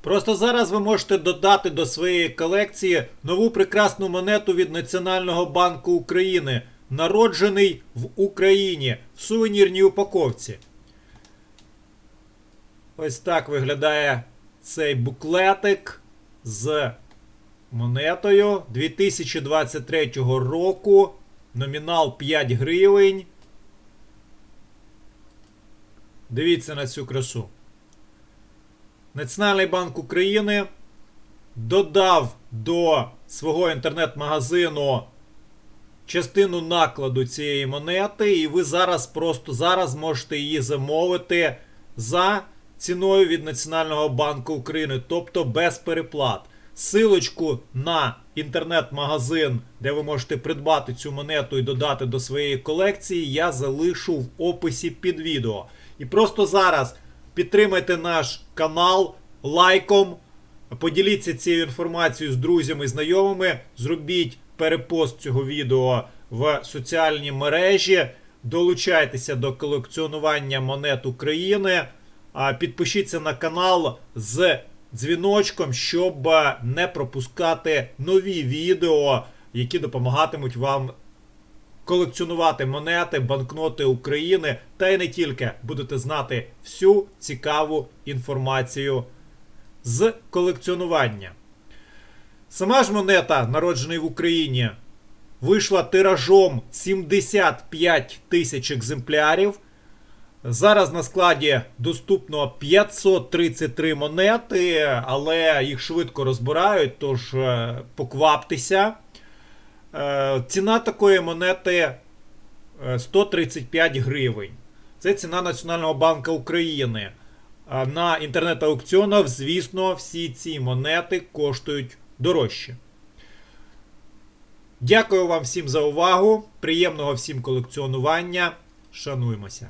Просто зараз ви можете додати до своєї колекції нову прекрасну монету від Національного банку України, народжений в Україні в сувенірній упаковці. Ось так виглядає цей буклетик з монетою 2023 року. Номінал 5 гривень. Дивіться на цю красу. Національний банк України додав до свого інтернет-магазину частину накладу цієї монети, і ви зараз просто зараз можете її замовити за ціною від Національного банку України, тобто без переплат. Силочку на інтернет-магазин, де ви можете придбати цю монету і додати до своєї колекції, я залишу в описі під відео. І просто зараз підтримайте наш канал лайком, поділіться цією інформацією з друзями і знайомими, зробіть перепост цього відео в соціальні мережі, долучайтеся до колекціонування монет України, підпишіться на канал з дзвіночком, щоб не пропускати нові відео, які допомагатимуть вам колекціонувати монети, банкноти України та й не тільки будете знати всю цікаву інформацію з колекціонування. Сама ж монета, народжений в Україні, вийшла тиражом 75 тисяч екземплярів. Зараз на складі доступно 533 монети, але їх швидко розбирають, тож е, покваптеся. Е, Ціна такої монети е, 135 гривень. Це ціна Національного банку України. На інтернет-аукціонах, звісно, всі ці монети коштують дорожче. Дякую вам всім за увагу. Приємного всім колекціонування. Шануємося.